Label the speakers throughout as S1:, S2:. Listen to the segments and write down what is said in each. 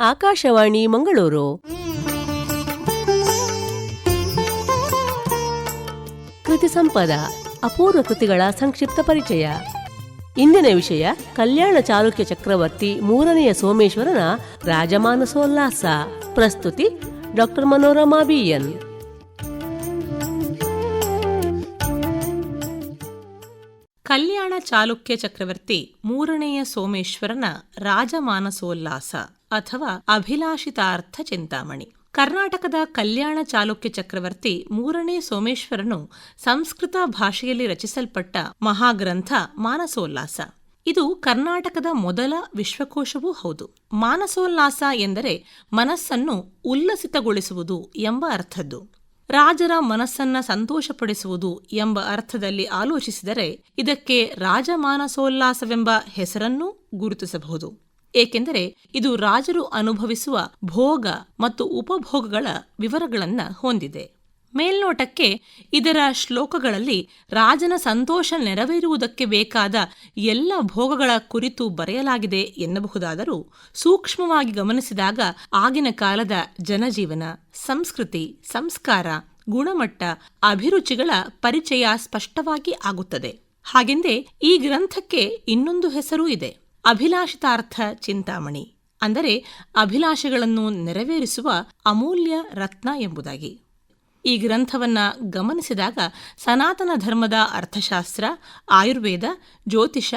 S1: ಆಕಾಶವಾಣಿ ಮಂಗಳೂರು. ಕೃತಿ ಸಂಪದ, ಅಪೂರ್ವ ಕೃತಿಗಳ ಸಂಕ್ಷಿಪ್ತ ಪರಿಚಯ. ಇಂದಿನ ವಿಷಯ, ಕಲ್ಯಾಣ ಚಾಲುಕ್ಯ ಚಕ್ರವರ್ತಿ ಮೂರನೆಯ ಸೋಮೇಶ್ವರನ ರಾಜಮಾನಸೋಲ್ಲಾಸ. ಪ್ರಸ್ತುತಿ, doctor Manorama B N
S2: Kalyana Chalukya ಚಕ್ರವರ್ತಿ ಮೂರನೆಯ ಸೋಮೇಶ್ವರನ ರಾಜಮಾನಸೋಲ್ಲಾಸ ಅಥವಾ ಅಭಿಲಾಷಿತಾರ್ಥ ಚಿಂತಾಮಣಿ. ಕರ್ನಾಟಕದ ಕಲ್ಯಾಣ ಚಾಲುಕ್ಯ ಚಕ್ರವರ್ತಿ ಮೂರನೇ ಸೋಮೇಶ್ವರನು ಸಂಸ್ಕೃತ ಭಾಷೆಯಲ್ಲಿ ರಚಿಸಲ್ಪಟ್ಟ ಮಹಾಗ್ರಂಥ ಮಾನಸೋಲ್ಲಾಸ. ಇದು ಕರ್ನಾಟಕದ ಮೊದಲ ವಿಶ್ವಕೋಶವೂ ಹೌದು. ಮಾನಸೋಲ್ಲಾಸ ಎಂದರೆ ಮನಸ್ಸನ್ನು ಉಲ್ಲಸಿತಗೊಳಿಸುವುದು ಎಂಬ ಅರ್ಥದ್ದು. ರಾಜರ ಮನಸ್ಸನ್ನ ಸಂತೋಷಪಡಿಸುವುದು ಎಂಬ ಅರ್ಥದಲ್ಲಿ ಆಲೋಚಿಸಿದರೆ ಇದಕ್ಕೆ ರಾಜಮಾನಸೋಲ್ಲಾಸವೆಂಬ ಹೆಸರನ್ನೂ ಗುರುತಿಸಬಹುದು. ಏಕೆಂದರೆ ಇದು ರಾಜರು ಅನುಭವಿಸುವ ಭೋಗ ಮತ್ತು ಉಪಭೋಗಗಳ ವಿವರಗಳನ್ನ ಹೊಂದಿದೆ. ಮೇಲ್ನೋಟಕ್ಕೆ ಇದರ ಶ್ಲೋಕಗಳಲ್ಲಿ ರಾಜನ ಸಂತೋಷ ನೆರವೇರುವುದಕ್ಕೆ ಬೇಕಾದ ಎಲ್ಲ ಭೋಗಗಳ ಕುರಿತು ಬರೆಯಲಾಗಿದೆ ಎನ್ನಬಹುದಾದರೂ ಸೂಕ್ಷ್ಮವಾಗಿ ಗಮನಿಸಿದಾಗ ಆಗಿನ ಕಾಲದ ಜನಜೀವನ, ಸಂಸ್ಕೃತಿ, ಸಂಸ್ಕಾರ, ಗುಣಮಟ್ಟ, ಅಭಿರುಚಿಗಳ ಪರಿಚಯ ಸ್ಪಷ್ಟವಾಗಿ ಆಗುತ್ತದೆ. ಹಾಗೆಂದೇ ಈ ಗ್ರಂಥಕ್ಕೆ ಇನ್ನೊಂದು ಹೆಸರೂ ಇದೆ, ಅಭಿಲಾಷಿತಾರ್ಥ ಚಿಂತಾಮಣಿ. ಅಂದರೆ ಅಭಿಲಾಷೆಗಳನ್ನು ನೆರವೇರಿಸುವ ಅಮೂಲ್ಯ ರತ್ನ ಎಂಬುದಾಗಿ. ಈ ಗ್ರಂಥವನ್ನ ಗಮನಿಸಿದಾಗ ಸನಾತನ ಧರ್ಮದ ಅರ್ಥಶಾಸ್ತ್ರ, ಆಯುರ್ವೇದ, ಜ್ಯೋತಿಷ,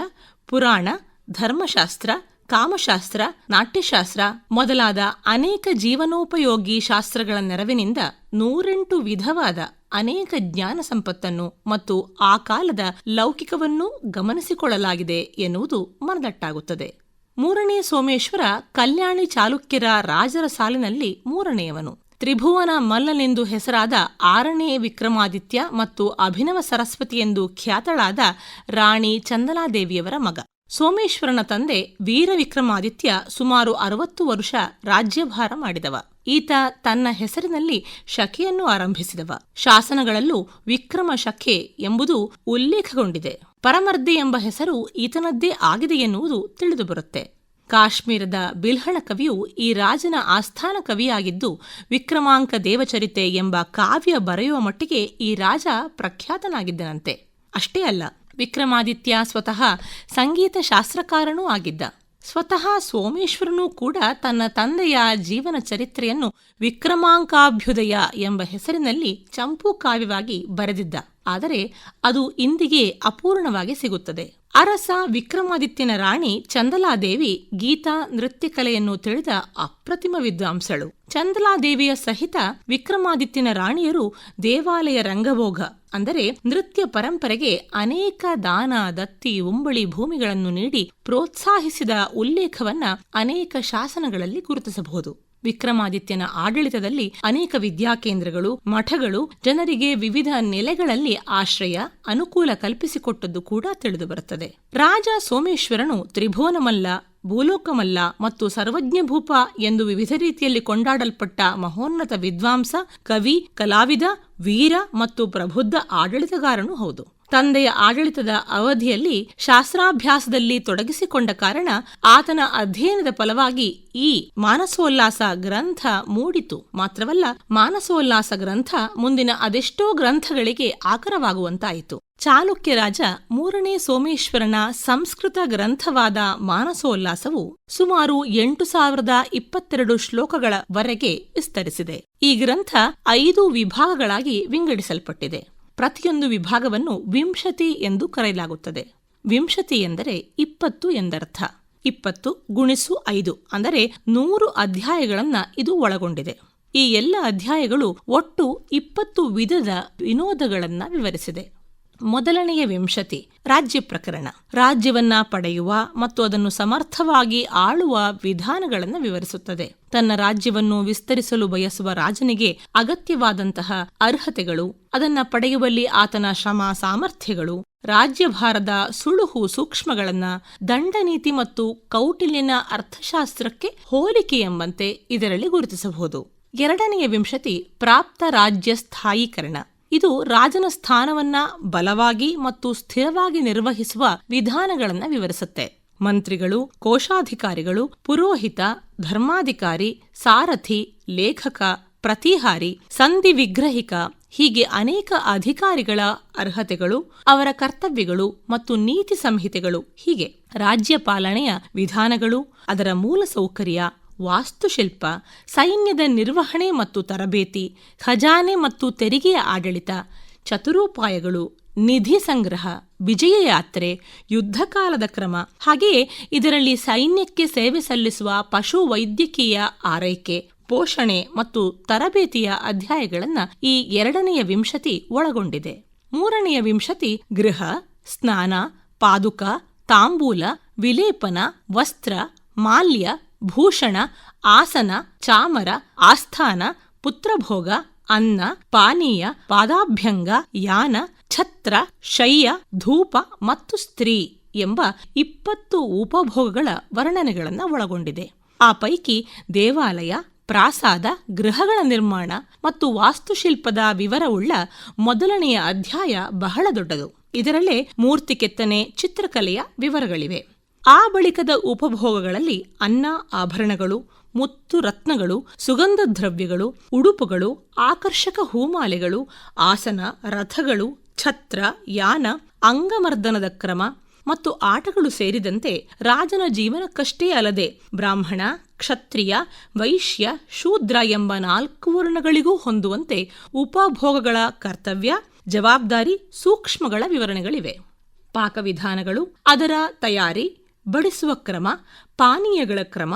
S2: ಪುರಾಣ, ಧರ್ಮಶಾಸ್ತ್ರ, ಕಾಮಶಾಸ್ತ್ರ, ನಾಟ್ಯಶಾಸ್ತ್ರ ಮೊದಲಾದ ಅನೇಕ ಜೀವನೋಪಯೋಗಿ ಶಾಸ್ತ್ರಗಳ ನೆರವಿನಿಂದ ನೂರೆಂಟು ವಿಧವಾದ ಅನೇಕ ಜ್ಞಾನ ಸಂಪತ್ತನ್ನು ಮತ್ತು ಆ ಕಾಲದ ಲೌಕಿಕವನ್ನೂ ಗಮನಿಸಿಕೊಳ್ಳಲಾಗಿದೆ ಎನ್ನುವುದು ಮನದಟ್ಟಾಗುತ್ತದೆ. ಮೂರನೇ ಸೋಮೇಶ್ವರ ಕಲ್ಯಾಣಿ ಚಾಲುಕ್ಯರ ರಾಜರ ಸಾಲಿನಲ್ಲಿ ಮೂರನೆಯವನು. ತ್ರಿಭುವನ ಮಲ್ಲನೆಂದು ಹೆಸರಾದ ಆರನೇ ವಿಕ್ರಮಾದಿತ್ಯ ಮತ್ತು ಅಭಿನವ ಸರಸ್ವತಿ ಎಂದು ಖ್ಯಾತಳಾದ ರಾಣಿ ಚಂದಲಾದೇವಿಯವರ ಮಗ. ಸೋಮೇಶ್ವರನ ತಂದೆ ವೀರವಿಕ್ರಮಾದಿತ್ಯ ಸುಮಾರು ಅರವತ್ತು ವರುಷ ರಾಜ್ಯಭಾರ ಮಾಡಿದವ. ಈತ ತನ್ನ ಹೆಸರಿನಲ್ಲಿ ಶಕೆಯನ್ನು ಆರಂಭಿಸಿದವ. ಶಾಸನಗಳಲ್ಲೂ ವಿಕ್ರಮ ಶಖೆ ಎಂಬುದು ಉಲ್ಲೇಖಗೊಂಡಿದೆ. ಪರಮರ್ದಿ ಎಂಬ ಹೆಸರು ಈತನದ್ದೇ ಆಗಿದೆ ಎನ್ನುವುದು ತಿಳಿದುಬರುತ್ತೆ ಕಾಶ್ಮೀರದ ಬಿಲ್ಹಳ ಕವಿಯು ಈ ರಾಜನ ಆಸ್ಥಾನ ಕವಿಯಾಗಿದ್ದು ವಿಕ್ರಮಾಂಕ ದೇವಚರಿತೆ ಎಂಬ ಕಾವ್ಯ ಬರೆಯುವ ಮಟ್ಟಿಗೆ ಈ ರಾಜ ಪ್ರಖ್ಯಾತನಾಗಿದ್ದನಂತೆ. ಅಷ್ಟೇ ಅಲ್ಲ, ವಿಕ್ರಮಾದಿತ್ಯ ಸ್ವತಃ ಸಂಗೀತ ಶಾಸ್ತ್ರಕಾರನೂ ಆಗಿದ್ದ. ಸ್ವತಃ ಸೋಮೇಶ್ವರನೂ ಕೂಡ ತನ್ನ ತಂದೆಯ ಜೀವನ ಚರಿತ್ರೆಯನ್ನು ವಿಕ್ರಮಾಂಕಾಭ್ಯುದಯ ಎಂಬ ಹೆಸರಿನಲ್ಲಿ ಚಂಪು ಕಾವ್ಯವಾಗಿ ಬರೆದಿದ್ದ. ಆದರೆ ಅದು ಇಂದಿಗೆ ಅಪೂರ್ಣವಾಗಿ ಸಿಗುತ್ತದೆ. ಅರಸ ವಿಕ್ರಮಾದಿತ್ಯನ ರಾಣಿ ಚಂದಲಾದೇವಿ ಗೀತಾ ನೃತ್ಯ ಕಲೆಯನ್ನು ತಿಳಿದ ಅಪ್ರತಿಮ ವಿದ್ವಾಂಸಳು. ಚಂದಲಾದೇವಿಯ ಸಹಿತ ವಿಕ್ರಮಾದಿತ್ಯನ ರಾಣಿಯರು ದೇವಾಲಯ ರಂಗಭೋಗ, ಅಂದರೆ ನೃತ್ಯ ಪರಂಪರೆಗೆ ಅನೇಕ ದಾನ, ದತ್ತಿ, ಉಂಬಳಿ ಭೂಮಿಗಳನ್ನು ನೀಡಿ ಪ್ರೋತ್ಸಾಹಿಸಿದ ಉಲ್ಲೇಖವನ್ನ ಅನೇಕ ಶಾಸನಗಳಲ್ಲಿ ಗುರುತಿಸಬಹುದು. ವಿಕ್ರಮಾದಿತ್ಯನ ಆಡಳಿತದಲ್ಲಿ ಅನೇಕ ವಿದ್ಯಾಕೇಂದ್ರಗಳು, ಮಠಗಳು ಜನರಿಗೆ ವಿವಿಧ ನೆಲೆಗಳಲ್ಲಿ ಆಶ್ರಯ, ಅನುಕೂಲ ಕಲ್ಪಿಸಿಕೊಟ್ಟದ್ದು ಕೂಡ ತಿಳಿದುಬರುತ್ತದೆ. ರಾಜ ಸೋಮೇಶ್ವರನು ತ್ರಿಭುವನಮಲ್ಲ, ಭೂಲೋಕಮಲ್ಲ ಮತ್ತು ಸರ್ವಜ್ಞ ಭೂಪ ಎಂದು ವಿವಿಧ ರೀತಿಯಲ್ಲಿ ಕೊಂಡಾಡಲ್ಪಟ್ಟ ಮಹೋನ್ನತ ವಿದ್ವಾಂಸ, ಕವಿ, ಕಲಾವಿದ, ವೀರ ಮತ್ತು ಪ್ರಬುದ್ಧ ಆಡಳಿತಗಾರನೂ ಹೌದು. ತಂದೆಯ ಆಡಳಿತದ ಅವಧಿಯಲ್ಲಿ ಶಾಸ್ತ್ರಾಭ್ಯಾಸದಲ್ಲಿ ತೊಡಗಿಸಿಕೊಂಡ ಕಾರಣ ಆತನ ಅಧ್ಯಯನದ ಫಲವಾಗಿ ಈ ಮಾನಸೋಲ್ಲಾಸ ಗ್ರಂಥ ಮೂಡಿತು. ಮಾತ್ರವಲ್ಲ, ಮಾನಸೋಲ್ಲಾಸ ಗ್ರಂಥ ಮುಂದಿನ ಅದೆಷ್ಟೋ ಗ್ರಂಥಗಳಿಗೆ ಆಕರವಾಗುವಂತಾಯಿತು. ಚಾಲುಕ್ಯ ರಾಜ ಮೂರನೇ ಸೋಮೇಶ್ವರನ ಸಂಸ್ಕೃತ ಗ್ರಂಥವಾದ ಮಾನಸೋಲ್ಲಾಸವು ಸುಮಾರು ಎಂಟು ಸಾವಿರದ ಇಪ್ಪತ್ತೆರಡು ಶ್ಲೋಕಗಳವರೆಗೆ ವಿಸ್ತರಿಸಿದೆ. ಈ ಗ್ರಂಥ ಐದು ವಿಭಾಗಗಳಾಗಿ ವಿಂಗಡಿಸಲ್ಪಟ್ಟಿದೆ. ಪ್ರತಿಯೊಂದು ವಿಭಾಗವನ್ನು ವಿಂಶತಿ ಎಂದು ಕರೆಯಲಾಗುತ್ತದೆ. ವಿಂಶತಿ ಎಂದರೆ ಇಪ್ಪತ್ತು ಎಂದರ್ಥ. ಇಪ್ಪತ್ತು ಗುಣಿಸು ಐದು ಅಂದರೆ ನೂರು ಅಧ್ಯಾಯಗಳನ್ನು ಇದು ಒಳಗೊಂಡಿದೆ. ಈ ಎಲ್ಲ ಅಧ್ಯಾಯಗಳು ಒಟ್ಟು ಇಪ್ಪತ್ತು ವಿಧದ ವಿನೋದಗಳನ್ನು ವಿವರಿಸಿದೆ. ಮೊದಲನೆಯ ವಿಂಶತಿ, ರಾಜ್ಯ ಪ್ರಕರಣ. ರಾಜ್ಯವನ್ನ ಪಡೆಯುವ ಮತ್ತು ಅದನ್ನು ಸಮರ್ಥವಾಗಿ ಆಳುವ ವಿಧಾನಗಳನ್ನು ವಿವರಿಸುತ್ತದೆ. ತನ್ನ ರಾಜ್ಯವನ್ನು ವಿಸ್ತರಿಸಲು ಬಯಸುವ ರಾಜನಿಗೆ ಅಗತ್ಯವಾದಂತಹ ಅರ್ಹತೆಗಳು, ಅದನ್ನ ಪಡೆಯುವಲ್ಲಿ ಆತನ ಶ್ರಮ, ಸಾಮರ್ಥ್ಯಗಳು ರಾಜ್ಯಭಾರದ ಸುಳುಹು ಸೂಕ್ಷ್ಮಗಳನ್ನ ದಂಡನೀತಿ ಮತ್ತು ಕೌಟಿಲ್ಯನ ಅರ್ಥಶಾಸ್ತ್ರಕ್ಕೆ ಹೋಲಿಕೆ ಎಂಬಂತೆ ಇದರಲ್ಲಿ ಗುರುತಿಸಬಹುದು. ಎರಡನೆಯ ವಿಂಶತಿ, ಪ್ರಾಪ್ತ ರಾಜ್ಯ ಸ್ಥಾಯೀಕರಣ. ಇದು ರಾಜನ ಸ್ಥಾನವನ್ನ ಬಲವಾಗಿ ಮತ್ತು ಸ್ಥಿರವಾಗಿ ನಿರ್ವಹಿಸುವ ವಿಧಾನಗಳನ್ನು ವಿವರಿಸುತ್ತೆ. ಮಂತ್ರಿಗಳು, ಕೋಶಾಧಿಕಾರಿಗಳು, ಪುರೋಹಿತ, ಧರ್ಮಾಧಿಕಾರಿ, ಸಾರಥಿ, ಲೇಖಕ, ಪ್ರತಿಹಾರಿ, ಸಂಧಿ ವಿಗ್ರಹಿಕ, ಹೀಗೆ ಅನೇಕ ಅಧಿಕಾರಿಗಳ ಅರ್ಹತೆಗಳು, ಅವರ ಕರ್ತವ್ಯಗಳು ಮತ್ತು ನೀತಿ ಸಂಹಿತೆಗಳು ಹೀಗೆ. ರಾಜ್ಯ ಪಾಲನೆಯ ವಿಧಾನಗಳು, ಅದರ ಮೂಲ ಸೌಕರ್ಯ ವಾಸ್ತುಶಿಲ್ಪ, ಸೈನ್ಯದ ನಿರ್ವಹಣೆ ಮತ್ತು ತರಬೇತಿ, ಖಜಾನೆ ಮತ್ತು ತೆರಿಗೆಯ ಆಡಳಿತ, ಚತುರೋಪಾಯಗಳು, ನಿಧಿ ಸಂಗ್ರಹ ವಿಜಯ ಯಾತ್ರೆ ಯುದ್ಧಕಾಲದ ಕ್ರಮ. ಹಾಗೆಯೇ ಇದರಲ್ಲಿ ಸೈನ್ಯಕ್ಕೆ ಸೇವೆ ಸಲ್ಲಿಸುವ ಪಶು ವೈದ್ಯಕೀಯ ಆರೈಕೆ, ಪೋಷಣೆ ಮತ್ತು ತರಬೇತಿಯ ಅಧ್ಯಾಯಗಳನ್ನು ಈ ಎರಡನೆಯ ವಿಂಶತಿ ಒಳಗೊಂಡಿದೆ. ಮೂರನೆಯ ವಿಂಶತಿ ಗೃಹ, ಸ್ನಾನ, ಪಾದುಕ, ತಾಂಬೂಲ, ವಿಲೇಪನ, ವಸ್ತ್ರ, ಮಾಲ್ಯ ಭೂಷಣ, ಆಸನ, ಚಾಮರ, ಆಸ್ಥಾನ, ಪುತ್ರಭೋಗ, ಅನ್ನ, ಪಾನೀಯ, ಪಾದಾಭ್ಯಂಗ, ಯಾನ, ಛತ್ರ, ಶಯ್ಯ, ಧೂಪ ಮತ್ತು ಸ್ತ್ರೀ ಎಂಬ ಇಪ್ಪತ್ತು ಉಪಭೋಗಗಳ ವರ್ಣನೆಗಳನ್ನು ಒಳಗೊಂಡಿದೆ. ಆ ಪೈಕಿ ದೇವಾಲಯ, ಪ್ರಾಸಾದ, ಗೃಹಗಳ ನಿರ್ಮಾಣ ಮತ್ತು ವಾಸ್ತುಶಿಲ್ಪದ ವಿವರವುಳ್ಳ ಮೊದಲನೆಯ ಅಧ್ಯಾಯ ಬಹಳ ದೊಡ್ಡದು. ಇದರಲ್ಲೇ ಮೂರ್ತಿ ಕೆತ್ತನೆ, ಚಿತ್ರಕಲೆಯ ವಿವರಗಳಿವೆ. ಆ ಬಳಿಕದ ಉಪಭೋಗಗಳಲ್ಲಿ ಅನ್ನ, ಆಭರಣಗಳು, ಮುತ್ತು ರತ್ನಗಳು, ಸುಗಂಧ ದ್ರವ್ಯಗಳು, ಉಡುಪುಗಳು, ಆಕರ್ಷಕ ಹೂಮಾಲೆಗಳು, ಆಸನ, ರಥಗಳು, ಛತ್ರ, ಯಾನ, ಅಂಗಮರ್ದನದ ಕ್ರಮ ಮತ್ತು ಆಟಗಳು ಸೇರಿದಂತೆ ರಾಜನ ಜೀವನಕ್ಕಷ್ಟೇ ಅಲ್ಲದೆ ಬ್ರಾಹ್ಮಣ, ಕ್ಷತ್ರಿಯ, ವೈಶ್ಯ, ಶೂದ್ರ ಎಂಬ ನಾಲ್ಕು ವರ್ಣಗಳಿಗೂ ಹೊಂದುವಂತೆ ಉಪಭೋಗಗಳ ಕರ್ತವ್ಯ, ಜವಾಬ್ದಾರಿ, ಸೂಕ್ಷ್ಮಗಳ ವಿವರಣೆಗಳಿವೆ. ಪಾಕವಿಧಾನಗಳು, ಅದರ ತಯಾರಿ ಬಡಿಸುವ ಕ್ರಮ, ಪಾನೀಯಗಳ ಕ್ರಮ,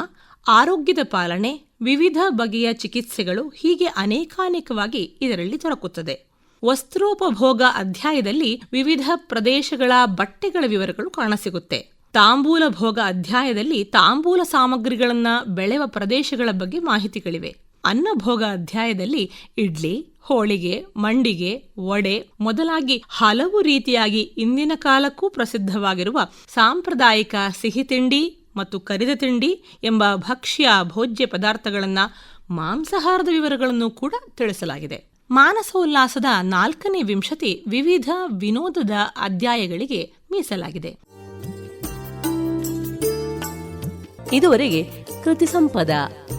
S2: ಆರೋಗ್ಯದ ಪಾಲನೆ, ವಿವಿಧ ಬಗೆಯ ಚಿಕಿತ್ಸೆಗಳು ಹೀಗೆ ಅನೇಕಾನೇಕವಾಗಿ ಇದರಲ್ಲಿ ದೊರಕುತ್ತದೆ. ವಸ್ತ್ರೋಪಭೋಗ ಅಧ್ಯಾಯದಲ್ಲಿ ವಿವಿಧ ಪ್ರದೇಶಗಳ ಬಟ್ಟೆಗಳ ವಿವರಗಳು ಕಾಣಸಿಗುತ್ತೆ. ತಾಂಬೂಲ ಭೋಗ ಅಧ್ಯಾಯದಲ್ಲಿ ತಾಂಬೂಲ ಸಾಮಗ್ರಿಗಳನ್ನ ಬೆಳೆವ ಪ್ರದೇಶಗಳ ಬಗ್ಗೆ ಮಾಹಿತಿಗಳಿವೆ. ಅನ್ನಭೋಗ ಅಧ್ಯಾಯದಲ್ಲಿ ಇಡ್ಲಿ, ಹೋಳಿಗೆ, ಮಂಡಿಗೆ, ವಡೆ ಮೊದಲಾಗಿ ಹಲವು ರೀತಿಯಾಗಿ ಇಂದಿನ ಕಾಲಕ್ಕೂ ಪ್ರಸಿದ್ಧವಾಗಿರುವ ಸಾಂಪ್ರದಾಯಿಕ ಸಿಹಿ ತಿಂಡಿ ಮತ್ತು ಕರಿದ ತಿಂಡಿ ಎಂಬ ಭಕ್ಷ್ಯ ಭೋಜ್ಯ ಪದಾರ್ಥಗಳನ್ನು ಮಾಂಸಾಹಾರದ ವಿವರಗಳನ್ನು ಕೂಡ ತಿಳಿಸಲಾಗಿದೆ. ಮಾನಸೋಲ್ಲಾಸದ ನಾಲ್ಕನೇ ವಿಂಶತಿ ವಿವಿಧ ವಿನೋದದ ಅಧ್ಯಾಯಗಳಿಗೆ ಮೀಸಲಾಗಿದೆ.
S1: ಇದುವರೆಗೆ ಕೃತಿ ಸಂಪದ,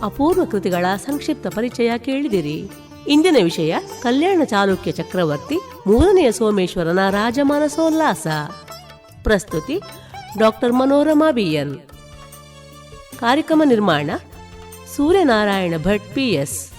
S1: ಅಪೂರ್ವ ಕೃತಿಗಳ ಸಂಕ್ಷಿಪ್ತ ಪರಿಚಯ ಕೇಳಿದಿರಿ. ಇಂದಿನ ವಿಷಯ, ಕಲ್ಯಾಣ ಚಾಲುಕ್ಯ ಚಕ್ರವರ್ತಿ, ಮೂರನೆಯ ಸೋಮೇಶ್ವರನ ರಾಜಮಾನಸೋಲ್ಲಾಸ. ಪ್ರಸ್ತುತಿ, ಡಾಕ್ಟರ್ ಮನೋರಮಾ ಬಿಎನ್ ಕಾರ್ಯಕ್ರಮ ನಿರ್ಮಾಣ, ಸೂರ್ಯನಾರಾಯಣ ಭಟ್ ಪಿಎಸ್